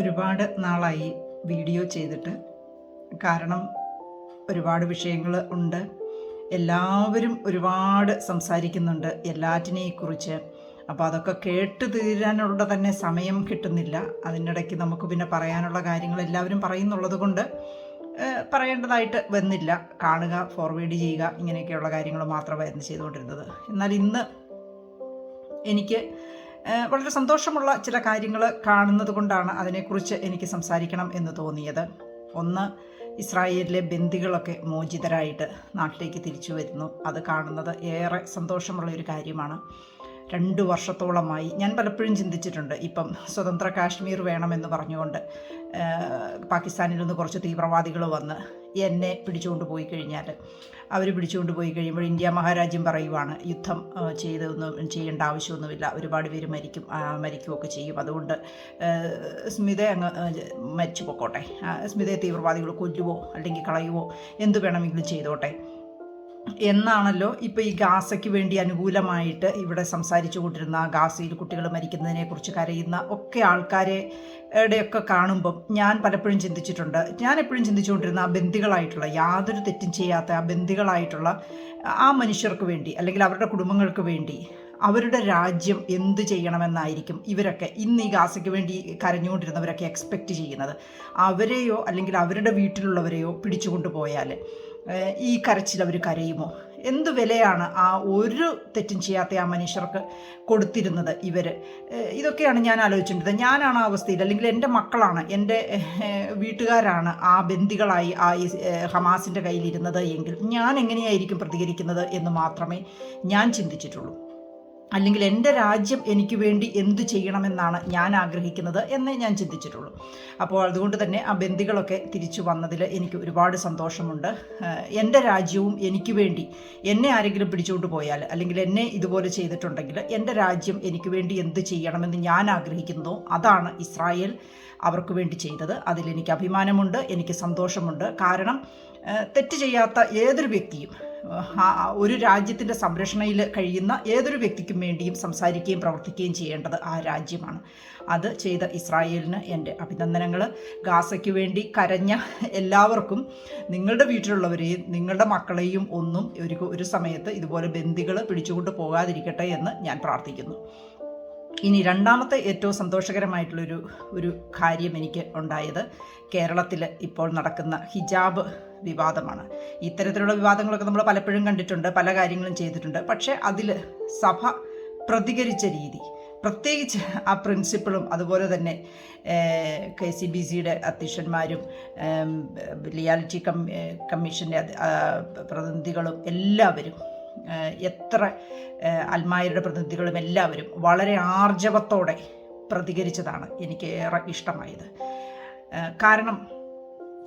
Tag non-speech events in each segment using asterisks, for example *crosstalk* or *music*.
ഒരുപാട് നാളായി വീഡിയോ ചെയ്തിട്ട്. കാരണം ഒരുപാട് വിഷയങ്ങൾ ഉണ്ട്. എല്ലാവരും ഒരുപാട് സംസാരിക്കുന്നുണ്ട് എല്ലാറ്റിനെക്കുറിച്ച്. അപ്പോൾ അതൊക്കെ കേട്ട് തീരാനുള്ള തന്നെ സമയം കിട്ടുന്നില്ല. അതിനിടയ്ക്ക് നമുക്ക് പിന്നെ പറയാനുള്ള കാര്യങ്ങൾ എല്ലാവരും പറയുന്നുള്ളത് കൊണ്ട് പറയേണ്ടതായിട്ട് വന്നില്ല. കാണുക ഫോർവേഡ് ചെയ്യുക ഇങ്ങനെയൊക്കെയുള്ള കാര്യങ്ങൾ മാത്രമായിരുന്നു ചെയ്തുകൊണ്ടിരുന്നത്. എന്നാൽ ഇന്ന് എനിക്ക് വളരെ സന്തോഷമുള്ള ചില കാര്യങ്ങൾ കാണുന്നത് കൊണ്ടാണ് അതിനെക്കുറിച്ച് എനിക്ക് സംസാരിക്കണം എന്ന് തോന്നിയത്. ഒന്ന് ഇസ്രായേലിലെ ബന്ദികളൊക്കെ മോചിതരായിട്ട് നാട്ടിലേക്ക് തിരിച്ചു വരുന്നു. അത് കാണുന്നത് ഏറെ സന്തോഷമുള്ള ഒരു കാര്യമാണ്. രണ്ട് വർഷത്തോളമായി ഞാൻ പലപ്പോഴും ചിന്തിച്ചിട്ടുണ്ട്. ഇപ്പം സ്വതന്ത്ര കാശ്മീർ വേണമെന്ന് പറഞ്ഞുകൊണ്ട് പാകിസ്ഥാനിൽ നിന്ന് കുറച്ച് തീവ്രവാദികൾ വന്ന് എന്നെ പിടിച്ചുകൊണ്ട് പോയി കഴിഞ്ഞാൽ അവർ പിടിച്ചുകൊണ്ട് പോയി കഴിയുമ്പോൾ ഇന്ത്യ മഹാരാജ്യം പറയുവാണ് യുദ്ധം ചെയ്തൊന്നും ചെയ്യേണ്ട ആവശ്യമൊന്നുമില്ല. ഒരുപാട് പേര് മരിക്കും മരിക്കുകയൊക്കെ ചെയ്യും. അതുകൊണ്ട് സ്മിത അങ്ങ് മരിച്ചു പൊക്കോട്ടെ. സ്മിതയെ തീവ്രവാദികൾ കൊല്ലുവോ അല്ലെങ്കിൽ കളയുവോ എന്ത് വേണമെങ്കിലും ചെയ്തോട്ടെ. എന്നാണല്ലോ ഇപ്പോൾ ഈ ഗാസയ്ക്ക് വേണ്ടി അനുകൂലമായിട്ട് ഇവിടെ സംസാരിച്ചു കൊണ്ടിരുന്ന ഗാസയിൽ കുട്ടികൾ മരിക്കുന്നതിനെക്കുറിച്ച് കരയുന്ന ഒക്കെ ആൾക്കാരെ ഒക്കെ കാണുമ്പം ഞാൻ പലപ്പോഴും ചിന്തിച്ചിട്ടുണ്ട്. ഞാൻ എപ്പോഴും ചിന്തിച്ചുകൊണ്ടിരുന്ന ആ ബന്ധികളായിട്ടുള്ള യാതൊരു തെറ്റും ചെയ്യാത്ത ആ ബന്ധികളായിട്ടുള്ള ആ മനുഷ്യർക്ക് വേണ്ടി അല്ലെങ്കിൽ അവരുടെ കുടുംബങ്ങൾക്ക് വേണ്ടി അവരുടെ രാജ്യം എന്ത് ചെയ്യണമെന്നായിരിക്കും ഇവരൊക്കെ ഇന്ന് ഈ ഗാസയ്ക്ക് വേണ്ടി കരഞ്ഞുകൊണ്ടിരുന്നവരൊക്കെ എക്സ്പെക്റ്റ് ചെയ്യുന്നത്. അവരെയോ അല്ലെങ്കിൽ അവരുടെ വീട്ടിലുള്ളവരെയോ പിടിച്ചുകൊണ്ട് പോയാൽ ഏഹ്, ഈ കരച്ചിൽ അവർ കരയുമോ? എന്ത് വിലയാണ് ആ ഒരു തെറ്റും ചെയ്യാത്ത ആ മനുഷ്യർക്ക് കൊടുത്തിരുന്നത് ഇവർ ഇതൊക്കെയാണ് ഞാൻ ആലോചിച്ചിട്ടുള്ളത്. ഞാനാണ് ആ അവസ്ഥയിൽ അല്ലെങ്കിൽ എന്റെ മക്കളാണ് എന്റെ വീട്ടുകാരാണ് ആ ബന്ദികളായി ആ ഹമാസിന്റെ കയ്യിലിരുന്നത് എങ്കിൽ ഞാൻ എങ്ങനെയായിരിക്കും പ്രതികരിക്കുന്നത് എന്ന് മാത്രമേ ഞാൻ ചിന്തിച്ചിട്ടുള്ളൂ. അല്ലെങ്കിൽ എന്റെ രാജ്യം എനിക്ക് വേണ്ടി എന്ത് ചെയ്യണമെന്നാണ് ഞാൻ ആഗ്രഹിക്കുന്നത് എന്നേ ഞാൻ ചിന്തിച്ചിട്ടുള്ളൂ. അപ്പോൾ അതുകൊണ്ട് തന്നെ ആ ബന്ധികളൊക്കെ തിരിച്ചു വന്നതിൽ എനിക്ക് ഒരുപാട് സന്തോഷമുണ്ട്. എന്റെ രാജ്യവും എനിക്ക് വേണ്ടി എന്നെ ആരെങ്കിലും പിടിച്ചുകൊണ്ട് പോയാൽ അല്ലെങ്കിൽ എന്നെ ഇതുപോലെ ചെയ്തിട്ടുണ്ടെങ്കിൽ എന്റെ രാജ്യം എനിക്ക് വേണ്ടി എന്ത് ചെയ്യണമെന്ന് ഞാൻ ആഗ്രഹിക്കുന്നതോ അതാണ് ഇസ്രായേൽ അവർക്ക് വേണ്ടി ചെയ്തത്. അതിൽ എനിക്ക് അഭിമാനമുണ്ട് എനിക്ക് സന്തോഷമുണ്ട്. കാരണം തെറ്റ് ചെയ്യാത്ത ഏതൊരു വ്യക്തിയും ഒരു രാജ്യത്തിന്റെ സംരക്ഷണയിൽ കഴിയുന്ന ഏതൊരു വ്യക്തിക്കും വേണ്ടിയും സംസാരിക്കുകയും പ്രവർത്തിക്കുകയും ചെയ്യേണ്ടത് ആ രാജ്യമാണ്. അത് ചെയ്ത ഇസ്രായേലിന് എന്റെ അഭിനന്ദനങ്ങൾ. ഗാസയ്ക്ക് വേണ്ടി കരഞ്ഞ എല്ലാവർക്കും നിങ്ങളുടെ വീട്ടിലുള്ളവരെയും നിങ്ങളുടെ മക്കളെയും ഒന്നും ഒരു ഒരു സമയത്ത് ഇതുപോലെ ബന്ദികൾ പിടിച്ചുകൊണ്ട് പോകാതിരിക്കട്ടെ എന്ന് ഞാൻ പ്രാർത്ഥിക്കുന്നു. ഇനി രണ്ടാമത്തെ ഏറ്റവും സന്തോഷകരമായിട്ടുള്ളൊരു ഒരു കാര്യം എനിക്ക് ഉണ്ടായത് കേരളത്തിൽ ഇപ്പോൾ നടക്കുന്ന ഹിജാബ് വിവാദമാണ്. ഇത്തരത്തിലുള്ള വിവാദങ്ങളൊക്കെ നമ്മൾ പലപ്പോഴും കണ്ടിട്ടുണ്ട് പല കാര്യങ്ങളും ചെയ്തിട്ടുണ്ട്. പക്ഷേ അതിൽ സഭ പ്രതികരിച്ച രീതി പ്രത്യേകിച്ച് ആ പ്രിൻസിപ്പിളും അതുപോലെ തന്നെ കെ സി ബി സിയുടെ അധ്യക്ഷന്മാരും റിയാലിറ്റി കമ്മീഷന്റെ പ്രതിനിധികളും എല്ലാവരും എത്ര അൽമായരുടെ പ്രതിനിധികളും എല്ലാവരും വളരെ ആർജവത്തോടെ പ്രതികരിച്ചതാണ് എനിക്ക് ഏറെ ഇഷ്ടമായത്. കാരണം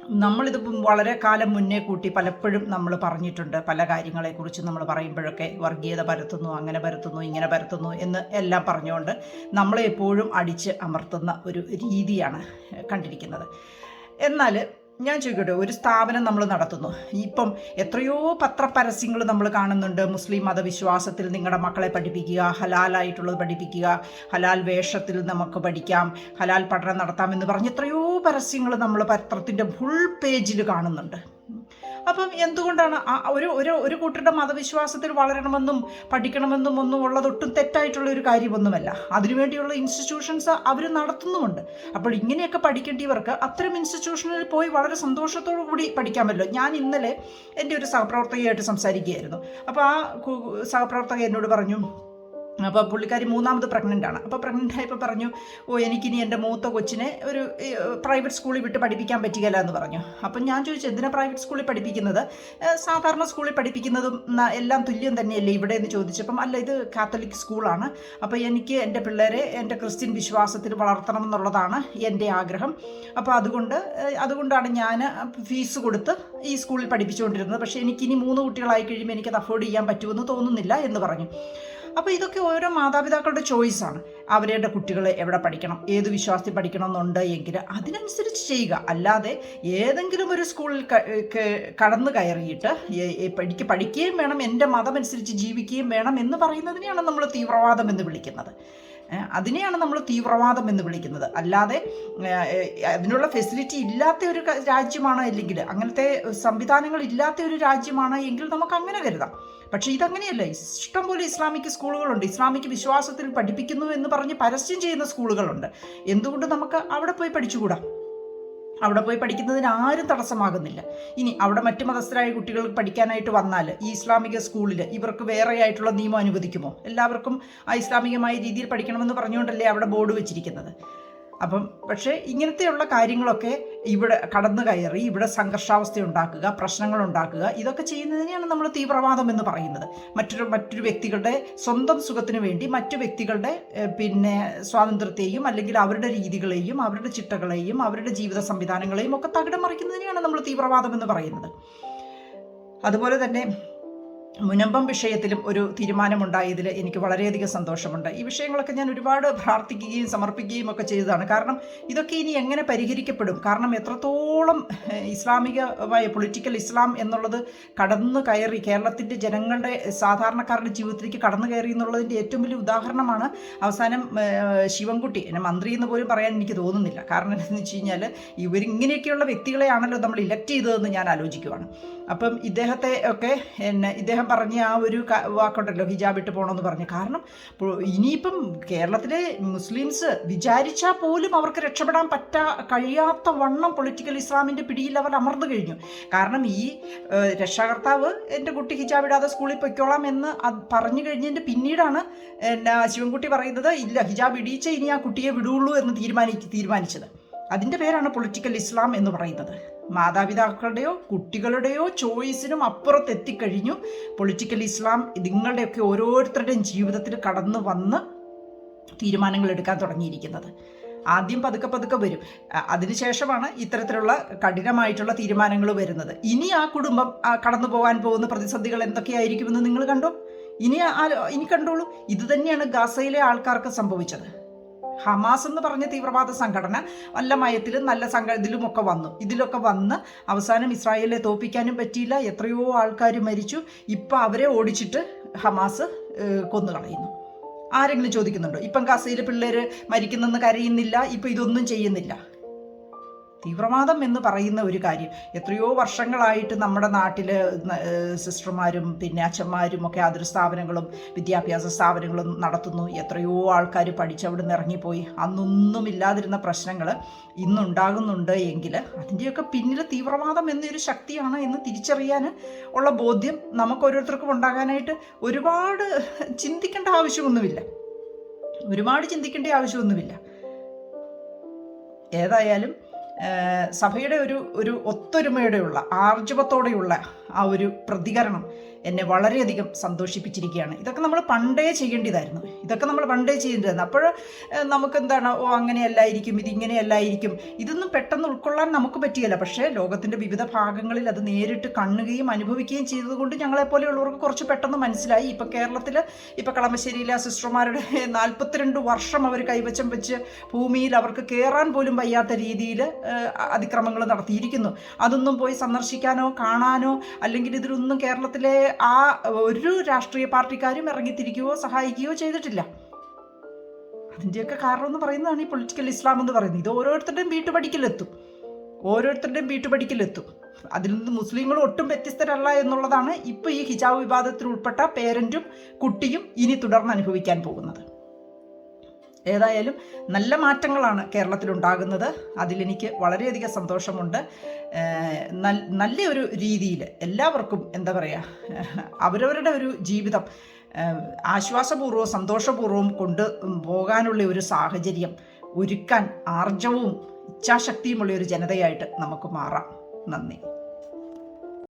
നമ്മളിതിപ്പം വളരെ കാലം മുന്നേ കൂട്ടി പലപ്പോഴും നമ്മൾ പറഞ്ഞിട്ടുണ്ട്. പല കാര്യങ്ങളെക്കുറിച്ച് നമ്മൾ പറയുമ്പോഴൊക്കെ വർഗീയത പരത്തുന്നു അങ്ങനെ പരത്തുന്നു ഇങ്ങനെ പരത്തുന്നു എന്ന് എല്ലാം പറഞ്ഞുകൊണ്ട് നമ്മളെ എപ്പോഴും അടിച്ച് അമർത്തുന്ന ഒരു രീതിയാണ് കണ്ടിരിക്കുന്നത്. എന്നാൽ ഞാൻ ചോദിക്കട്ടെ ഒരു സ്ഥാപനം നമ്മൾ നടത്തുന്നു. ഇപ്പം എത്രയോ പത്രപരസ്യങ്ങൾ നമ്മൾ കാണുന്നുണ്ട്. മുസ്ലിം മതവിശ്വാസത്തിൽ നിങ്ങളുടെ മക്കളെ പഠിപ്പിക്കുക ഹലാലായിട്ടുള്ളത് പഠിപ്പിക്കുക ഹലാൽ വേഷത്തിൽ നമുക്ക് പഠിക്കാം ഹലാൽ പഠനം നടത്താമെന്ന് പറഞ്ഞ് എത്രയോ പരസ്യങ്ങൾ നമ്മൾ പത്രത്തിന്റെ ഫുൾ പേജിൽ കാണുന്നുണ്ട്. അപ്പം എന്തുകൊണ്ടാണ് ഒരു ഒരു ഒരു കൂട്ടരുടെ മതവിശ്വാസത്തിൽ വളരണമെന്നും പഠിക്കണമെന്നും ഒന്നും ഉള്ളതൊട്ടും തെറ്റായിട്ടുള്ള ഒരു കാര്യമൊന്നുമല്ല. അതിനുവേണ്ടിയുള്ള ഇൻസ്റ്റിറ്റ്യൂഷൻസ് അവർ നടത്തുന്നുമുണ്ട്. അപ്പോൾ ഇങ്ങനെയൊക്കെ പഠിക്കേണ്ടിയവർക്ക് അത്തരം ഇൻസ്റ്റിറ്റ്യൂഷനിൽ പോയി വളരെ സന്തോഷത്തോടു കൂടി പഠിക്കാമല്ലോ. ഞാൻ ഇന്നലെ എന്റെ ഒരു സഹപ്രവർത്തകയായിട്ട് സംസാരിക്കുകയായിരുന്നു. അപ്പോൾ ആ സഹപ്രവർത്തക എന്നോട് പറഞ്ഞു അപ്പോൾ പുള്ളിക്കാരി മൂന്നാമത് പ്രഗ്നന്റ് ആണ്. അപ്പോൾ പ്രഗ്നന്റ് ആയപ്പോൾ പറഞ്ഞു ഓ എനിക്കിനി എന്റെ മൂത്ത കൊച്ചിനെ ഒരു പ്രൈവറ്റ് സ്കൂളിൽ വിട്ട് പഠിപ്പിക്കാൻ പറ്റുകയില്ല എന്ന് പറഞ്ഞു. അപ്പം ഞാൻ ചോദിച്ചു എന്തിനാ പ്രൈവറ്റ് സ്കൂളിൽ പഠിപ്പിക്കുന്നത്? സാധാരണ സ്കൂളിൽ പഠിപ്പിക്കുന്നതും എല്ലാം തുല്യം തന്നെയല്ലേ ഇവിടെ? എന്ന് ചോദിച്ചപ്പം അല്ല ഇത് കാത്തലിക് സ്കൂളാണ് അപ്പോൾ എനിക്ക് എന്റെ പിള്ളേരെ എന്റെ ക്രിസ്ത്യൻ വിശ്വാസത്തിൽ വളർത്തണം എന്നുള്ളതാണ് എന്റെ ആഗ്രഹം. അപ്പോൾ അതുകൊണ്ട് അതുകൊണ്ടാണ് ഞാൻ ഫീസ് കൊടുത്ത് ഈ സ്കൂളിൽ പഠിപ്പിച്ചുകൊണ്ടിരുന്നത്. പക്ഷേ എനിക്കിനി മൂന്ന് കുട്ടികളായി കഴിയുമ്പോൾ എനിക്കത് അഫോർഡ് ചെയ്യാൻ പറ്റുമെന്ന് തോന്നുന്നില്ല എന്ന് പറഞ്ഞു. അപ്പോൾ ഇതൊക്കെ ഓരോ മാതാപിതാക്കളുടെ ചോയ്സാണ് അവരുടെ കുട്ടികൾ എവിടെ പഠിക്കണം ഏത് വിശ്വാസത്തിൽ പഠിക്കണം എന്നുണ്ട് എങ്കിൽ അതിനനുസരിച്ച് ചെയ്യുക. അല്ലാതെ ഏതെങ്കിലും ഒരു സ്കൂളിൽ കടന്നു കയറിയിട്ട് എ- എ- പഠിക്ക പഠിക്കുകയും വേണം എന്റെ മതമനുസരിച്ച് ജീവിക്കുകയും വേണം എന്ന് പറയുന്നതിനെയാണ് നമ്മൾ തീവ്രവാദം എന്ന് വിളിക്കുന്നത്. അതിനെയാണ് നമ്മൾ തീവ്രവാദം എന്ന് വിളിക്കുന്നത്. അല്ലാതെ അതിനുള്ള ഫെസിലിറ്റി ഇല്ലാത്ത ഒരു രാജ്യമാണ് അല്ലെങ്കിൽ അങ്ങനത്തെ സംവിധാനങ്ങൾ ഇല്ലാത്ത ഒരു രാജ്യമാണ് എങ്കിൽ നമുക്ക് അങ്ങനെ കരുതാം. പക്ഷേ ഇതങ്ങനെയല്ല. ഇഷ്ടം പോലെ ഇസ്ലാമിക് സ്കൂളുകളുണ്ട്. ഇസ്ലാമിക് വിശ്വാസത്തിൽ പഠിപ്പിക്കുന്നു എന്ന് പറഞ്ഞ് പരസ്യം ചെയ്യുന്ന സ്കൂളുകളുണ്ട്. എന്തുകൊണ്ട് നമുക്ക് അവിടെ പോയി പഠിച്ചുകൂടാ? അവിടെ പോയി പഠിക്കുന്നതിന് ആരും തടസ്സമാകുന്നില്ല. ഇനി അവിടെ മറ്റ് മതസ്ഥരായ കുട്ടികൾ പഠിക്കാനായിട്ട് വന്നാൽ ഈ ഇസ്ലാമിക സ്കൂളിൽ ഇവർക്ക് വേറെ ആയിട്ടുള്ള നിയമം അനുവദിക്കുമോ? എല്ലാവർക്കും ആ ഇസ്ലാമികമായ രീതിയിൽ പഠിക്കണമെന്ന് പറഞ്ഞുകൊണ്ടല്ലേ അവിടെ ബോർഡ് വെച്ചിരിക്കുന്നത്. അപ്പം പക്ഷേ ഇങ്ങനത്തെയുള്ള കാര്യങ്ങളൊക്കെ ഇവിടെ കടന്നു കയറി ഇവിടെ സംഘർഷാവസ്ഥ ഉണ്ടാക്കുക പ്രശ്നങ്ങൾ ഉണ്ടാക്കുക ഇതൊക്കെ ചെയ്യുന്നതിനെയാണ് നമ്മൾ തീവ്രവാദം എന്ന് പറയുന്നത്. മറ്റൊരു മറ്റൊരു വ്യക്തികളുടെ സ്വന്തം സുഖത്തിന് വേണ്ടി മറ്റു വ്യക്തികളുടെ പിന്നെ സ്വാതന്ത്ര്യത്തെയും അല്ലെങ്കിൽ അവരുടെ രീതികളെയും അവരുടെ ചിട്ടകളെയും അവരുടെ ജീവിത സംവിധാനങ്ങളെയും ഒക്കെ തകിടം മറിക്കുന്നതിനെയാണ് നമ്മൾ തീവ്രവാദം എന്ന് പറയുന്നത്. അതുപോലെ തന്നെ മുനമ്പം വിഷയത്തിലും ഒരു തീരുമാനമുണ്ടായതിൽ എനിക്ക് വളരെയധികം സന്തോഷമുണ്ട്. ഈ വിഷയങ്ങളൊക്കെ ഞാൻ ഒരുപാട് പ്രാർത്ഥിക്കുകയും സമർപ്പിക്കുകയും ഒക്കെ ചെയ്തതാണ്. കാരണം ഇതൊക്കെ ഇനി എങ്ങനെ പരിഹരിക്കപ്പെടും? കാരണം എത്രത്തോളം ഇസ്ലാമികമായ പൊളിറ്റിക്കൽ ഇസ്ലാം എന്നുള്ളത് കടന്നു കയറി കേരളത്തിന്റെ ജനങ്ങളുടെ സാധാരണക്കാരുടെ ജീവിതത്തിലേക്ക് കടന്നു കയറി എന്നുള്ളതിന്റെ ഏറ്റവും വലിയ ഉദാഹരണമാണ് അവസാനം ശിവൻകുട്ടി. എന്നെ മന്ത്രി എന്ന് പോലും പറയാൻ എനിക്ക് തോന്നുന്നില്ല. കാരണം എന്താണെന്ന് വെച്ച് കഴിഞ്ഞാൽ ഇവരിങ്ങനെയൊക്കെയുള്ള വ്യക്തികളെയാണല്ലോ നമ്മൾ ഇലക്ട് ചെയ്തതെന്ന് ഞാൻ ആലോചിക്കുവാണ്. അപ്പം ഇദ്ദേഹത്തെ ഒക്കെ എന്നെ ഇദ്ദേഹം പറഞ്ഞ ആ ഒരു വാക്കുണ്ടല്ലോ ഹിജാബ് ഇട്ട് പോകണമെന്ന് പറഞ്ഞു. കാരണം ഇനിയിപ്പം കേരളത്തിലെ മുസ്ലിംസ് വിചാരിച്ചാൽ പോലും അവർക്ക് രക്ഷപ്പെടാൻ പറ്റാ കഴിയാത്ത വണ്ണം പൊളിറ്റിക്കൽ ഇസ്ലാമിന്റെ പിടിയിൽ അവർ അമർന്നു കഴിഞ്ഞു. കാരണം ഈ രക്ഷാകർത്താവ് എന്റെ കുട്ടി ഹിജാബ് ഇടാതെ സ്കൂളിൽ പൊയ്ക്കോളാം എന്ന് പറഞ്ഞു കഴിഞ്ഞതിന്റെ പിന്നീടാണ് എന്നാ ശിവൻകുട്ടി പറയുന്നത് ഇല്ല ഹിജാബ് ഇടിയിച്ചേ ഇനി ആ കുട്ടിയെ വിടുള്ളൂ എന്ന് തീരുമാനി തീരുമാനിച്ചത്. അതിന്റെ പേരാണ് പൊളിറ്റിക്കൽ ഇസ്ലാം എന്ന് പറയുന്നത്. മാതാപിതാക്കളുടെയോ കുട്ടികളുടെയോ ചോയ്സിനും അപ്പുറത്ത് എത്തിക്കഴിഞ്ഞു പൊളിറ്റിക്കൽ ഇസ്ലാം നിങ്ങളുടെയൊക്കെ ഓരോരുത്തരുടെയും ജീവിതത്തിൽ കടന്നു വന്ന് തീരുമാനങ്ങൾ എടുക്കാൻ തുടങ്ങിയിരിക്കുന്നത്. ആദ്യം പതുക്കെ പതുക്കെ വരും. അതിനുശേഷമാണ് ഇത്തരത്തിലുള്ള കഠിനമായിട്ടുള്ള തീരുമാനങ്ങൾ വരുന്നത്. ഇനി ആ കുടുംബം കടന്നു പോകാൻ പോകുന്ന പ്രതിസന്ധികൾ എന്തൊക്കെയായിരിക്കുമെന്ന് നിങ്ങൾ കണ്ടോ? ഇനി ഇനി കണ്ടോളൂ. ഇത് തന്നെയാണ് ഗാസയിലെ ആൾക്കാർക്ക് സംഭവിച്ചത്. ഹമാസ് എന്ന് പറഞ്ഞ തീവ്രവാദ സംഘടന നല്ല മയത്തിലും നല്ല സംഘ ഇതിലുമൊക്കെ വന്നു. ഇതിലൊക്കെ വന്ന് അവസാനം ഇസ്രായേലിനെ തോപ്പിക്കാനും പറ്റിയില്ല. എത്രയോ ആൾക്കാർ മരിച്ചു. ഇപ്പം അവരെ ഓടിച്ചിട്ട് ഹമാസ് കൊന്നു കളയുന്നു ആരെങ്കിലും ചോദിക്കുന്നുണ്ടോ? ഇപ്പം ഗസയിലെ പിള്ളേർ മരിക്കുന്നെന്ന് കരയുന്നില്ല. ഇപ്പം ഇതൊന്നും ചെയ്യുന്നില്ല. തീവ്രവാദം എന്ന് പറയുന്ന ഒരു കാര്യം. എത്രയോ വർഷങ്ങളായിട്ട് നമ്മുടെ നാട്ടിൽ സിസ്റ്റർമാരും പിന്നെ അച്ഛന്മാരും ഒക്കെ അതിർ സ്ഥാപനങ്ങളും വിദ്യാഭ്യാസ സ്ഥാപനങ്ങളും നടത്തുന്നു. എത്രയോ ആൾക്കാർ പഠിച്ചവിടെ നിന്ന് ഇറങ്ങിപ്പോയി. അന്നൊന്നും ഇല്ലാതിരുന്ന പ്രശ്നങ്ങൾ ഇന്നുണ്ടാകുന്നുണ്ട് എങ്കിൽ അതിന്റെയൊക്കെ പിന്നിൽ തീവ്രവാദം എന്നൊരു ശക്തിയാണ് എന്ന് തിരിച്ചറിയാൻ ഉള്ള ബോധ്യം നമുക്ക് ഓരോരുത്തർക്കും ഉണ്ടാകാനായിട്ട് ഒരുപാട് ചിന്തിക്കേണ്ട ആവശ്യമൊന്നുമില്ല. ഒരുപാട് ചിന്തിക്കേണ്ട ആവശ്യമൊന്നുമില്ല. ഏതായാലും സഭയുടെ ഒരു ഒരു ഒത്തൊരുമയുടെയുള്ള ആർജവത്തോടെയുള്ള ആ ഒരു പ്രതികരണം എന്നെ വളരെയധികം സന്തോഷിപ്പിച്ചിരിക്കുകയാണ്. ഇതൊക്കെ നമ്മൾ പണ്ടേ ചെയ്യേണ്ടതായിരുന്നു. ഇതൊക്കെ നമ്മൾ പണ്ടേ ചെയ്യേണ്ടതാണ്. അപ്പോൾ നമുക്ക് എന്താണ് ഓ അങ്ങനെയല്ലായിരിക്കും ഇതിങ്ങനെയല്ലായിരിക്കും. ഇതൊന്നും പെട്ടെന്ന് ഉൾക്കൊള്ളാൻ നമുക്ക് പറ്റിയല്ല. പക്ഷേ ലോകത്തിന്റെ വിവിധ ഭാഗങ്ങളിൽ അത് നേരിട്ട് കാണുകയും അനുഭവിക്കുകയും ചെയ്തതുകൊണ്ട് ഞങ്ങളെപ്പോലെയുള്ളവർക്ക് കുറച്ച് പെട്ടെന്ന് മനസ്സിലായി. ഇപ്പോൾ കേരളത്തിൽ ഇപ്പോൾ കളമശ്ശേരിയിലെ ആ സിസ്റ്റർമാരുടെ *laughs* നാൽപ്പത്തിരണ്ട് വർഷം അവർ കൈവച്ചം വെച്ച് ഭൂമിയിൽ അവർക്ക് കയറാൻ പോലും വയ്യാത്ത രീതിയിൽ അതിക്രമങ്ങൾ നടത്തിയിരിക്കുന്നു. അതൊന്നും പോയി സന്ദർശിക്കാനോ കാണാനോ അല്ലെങ്കിൽ ഇതിലൊന്നും കേരളത്തിലെ ആ ഒരു രാഷ്ട്രീയ പാർട്ടിക്കാരും ഇറങ്ങിത്തിരിക്കുകയോ സഹായിക്കുകയോ ചെയ്തിട്ടില്ല. അതിന്റെയൊക്കെ കാരണം എന്ന് പറയുന്നതാണ് ഈ പൊളിറ്റിക്കൽ ഇസ്ലാം എന്ന് പറയുന്നത്. ഇത് ഓരോരുത്തരുടെയും വീട്ടുപടിക്കലെത്തും. ഓരോരുത്തരുടെയും വീട്ടുപടിക്കലെത്തും. അതിൽ നിന്ന് മുസ്ലിങ്ങൾ ഒട്ടും വ്യത്യസ്തരല്ല എന്നുള്ളതാണ് ഇപ്പോൾ ഈ ഹിജാബ് വിവാദത്തിൽ ഉൾപ്പെട്ട പേരന്റും കുട്ടിയും ഇനി തുടർന്ന് അനുഭവിക്കാൻ പോകുന്നത്. ഏതായാലും നല്ല മാറ്റങ്ങളാണ് കേരളത്തിൽ ഉണ്ടാകുന്നത്. അതിലെനിക്ക് വളരെയധികം സന്തോഷമുണ്ട്. നല്ല ഒരു രീതിയിൽ എല്ലാവർക്കും എന്താ പറയുക അവരവരുടെ ഒരു ജീവിതം ആശ്വാസപൂർവവും സന്തോഷപൂർവവും കൊണ്ട് പോകാനുള്ള ഒരു സാഹചര്യം ഒരുക്കാൻ ആർജവും ഇച്ഛാശക്തിയുമുള്ള ഒരു ജനതയായിട്ട് നമുക്ക് മാറാം. നന്ദി.